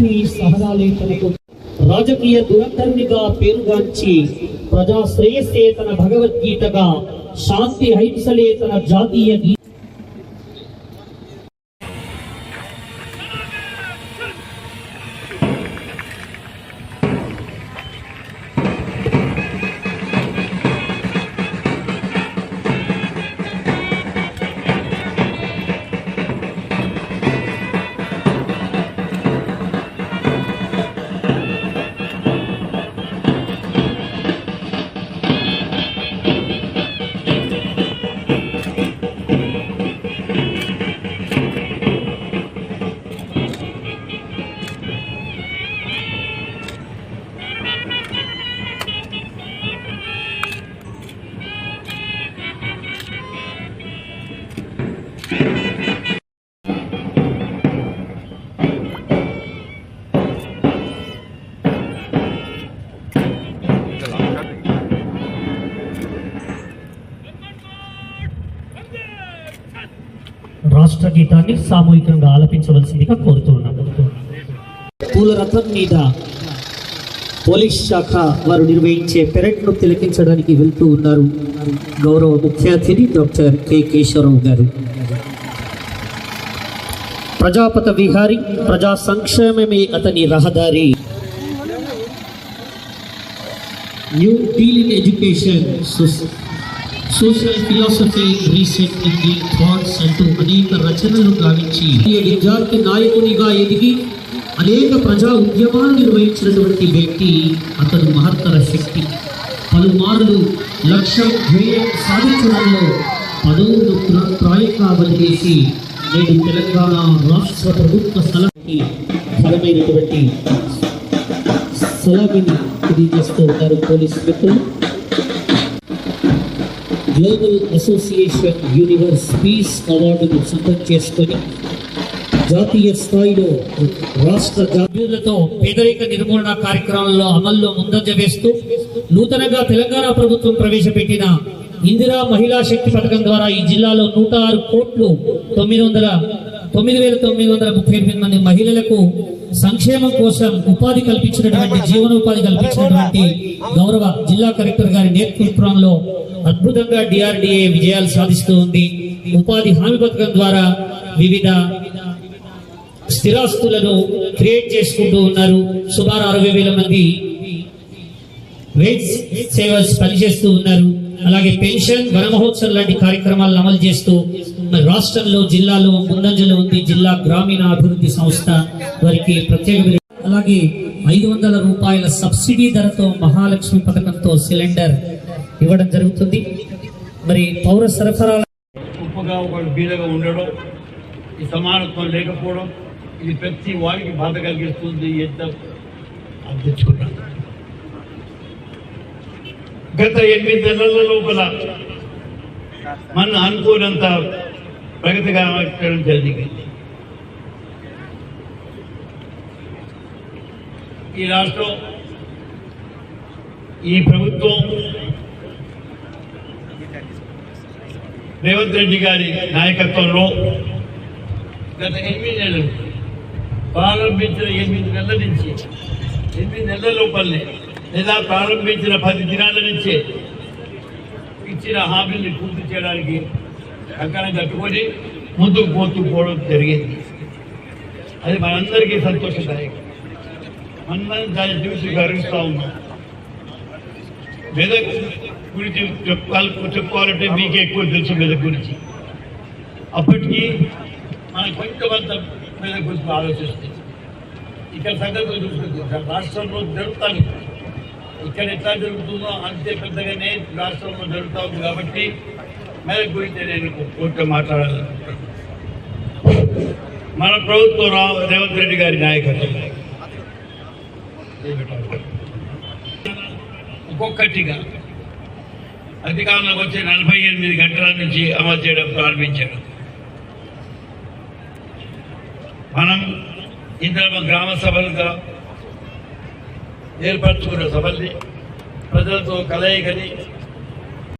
శాంతి సహనాలేఖనకు రాజకీయ దురంధర్నిగా పేరుగాంచి ప్రజా శ్రేయస్సే తన భగవద్గీతగా శాంతి అహింసలే తన జాతీయ రాష్ట్ర గీతాన్ని సామూహికంగా ఆలపించవలసిందిగా కోరుతున్నాం పూల రథం మీద పోలీస్ శాఖ వారు నిర్వహించే పెరట్ను తిలకించడానికి వెళ్తూ ఉన్నారు గౌరవ ముఖ్య అతిథి డాక్టర్ కె కేశవరావు గారు. ప్రజాపత విహారి ప్రజా సంక్షేమమే అతని రహదారి. New deal in education social philosophy recent thinking thoughts అంటూ అనేక రచనలు గావించి విద్యార్థి నాయకునిగా ఎదిగి అనేక ప్రజా ఉద్యమాలు నిర్వహించినటువంటి వ్యక్తి అతను మహత్తర శక్తి. పలుమార్లు లక్ష్యం ధ్యేయం సాధించడంలో పదవులు ప్ర- చేసి నేడు తెలంగాణ రాష్ట్ర ప్రభుత్వ స్థలానికి ఫలమైనటువంటి సలామిని తెలియజేస్తూ ఉంటారు పోలీసు మిత్రులు. గ్లోబల్ అసోసియేషన్ యూనివర్స్ పీస్ అవార్డును సొంతం చేసుకొని జాతీయ స్థాయిలో రాష్ట్ర జాతీయులతో పేదరిక నిర్మూలన కార్యక్రమంలో అమల్లో ముందంజ వేస్తూ నూతనంగా తెలంగాణ ప్రభుత్వం ప్రవేశపెట్టిన ఇందిరా మహిళా శక్తి పథకం ద్వారా ఈ జిల్లాలో నూట ఆరు కోట్లు తొమ్మిది వందల తొమ్మిది వేల తొమ్మిది వందల ముప్పై ఎనిమిది మంది మహిళలకు సంక్షేమం కోసం ఉపాధి కల్పించినటువంటి జీవనోపాధి కల్పించినటువంటి గౌరవ జిల్లా కలెక్టర్ గారి నేతృత్వంలో అద్భుతంగా డిఆర్డిఏ విజయాలు సాధిస్తూ ఉంది. ఉపాధి హామీ పథకం ద్వారా వివిధ స్థిరాస్తులను క్రియేట్ చేసుకుంటూ ఉన్నారు. సుమారు అరవై వేల మంది వెయిట్ సేవర్స్ పనిచేస్తూ ఉన్నారు. అలాగే పెన్షన్ వన మహోత్సవం లాంటి కార్యక్రమాలను అమలు చేస్తూ రాష్ట్రంలో జిల్లాలో ముందంజలో ఉంది జిల్లా గ్రామీణ అభివృద్ధి సంస్థ. వారికి ప్రత్యేక అలాగే ఐదు వందల రూపాయల సబ్సిడీ ధరతో మహాలక్ష్మి పథకంతో సిలిండర్ ఇవ్వడం జరుగుతుంది. మరి పౌర సరఫరాల ఉప్పుగా ఒకడు బీదగా ఉండడం ఈ సమానత్వం లేకపోవడం ఇది ప్రతి వారికి బాధ కలిగిస్తుంది ఎంత అర్థించుకున్నాను గత ఎనిమిది నెలల లోపల మన అనుకోనంత ప్రగతి పెట్టడం జరిగింది. ఈ రాష్ట్రం ఈ ప్రభుత్వం రేవంత్ రెడ్డి గారి నాయకత్వంలో గత ఎనిమిది నెలలు ప్రారంభించిన ఎనిమిది నెలల నుంచి ఎనిమిది నెలల లోపలనే లేదా ప్రారంభించిన పది దినాల నుంచే ఇచ్చిన హామీని పూర్తి చేయడానికి కంకణం కట్టుకొని ముందుకు పోతూ పోవడం జరిగింది. అది మనందరికీ సంతోషదాయకం. మనం దాన్ని చూసి గర్విస్తూ ఉన్నాం. మెదక్ గురించి చెప్పాలి చెప్పుకోవాలంటే మీకే ఎక్కువ తెలుసు మెదక్ గురించి. అప్పటికి మనం కొంచెమంత మెదక్ గురించి ఆలోచిస్తే ఇక్కడ సంగతి చూసుకుంటాం రాష్ట్రంలో జరుగుతాను ఇక్కడ ఎట్లా జరుగుతుందో అంతే పెద్దగానే రాష్ట్రంలో జరుగుతూ ఉంది కాబట్టి మెదక్ గురించి నేను కోర్టులో మాట్లాడాలనుకుంటున్నాను మన ప్రభుత్వం రావు రేవంత్ రెడ్డి గారి నాయకత్వం. ఒక్కొక్కటిగా అధికారంలోకి వచ్చే నలభై ఎనిమిది గంటల నుంచి అమలు చేయడం ప్రారంభించారు. మనం ఇందులో గ్రామ సభలుగా ఏర్పరచుకున్న సభల్ని ప్రజలతో కలయికని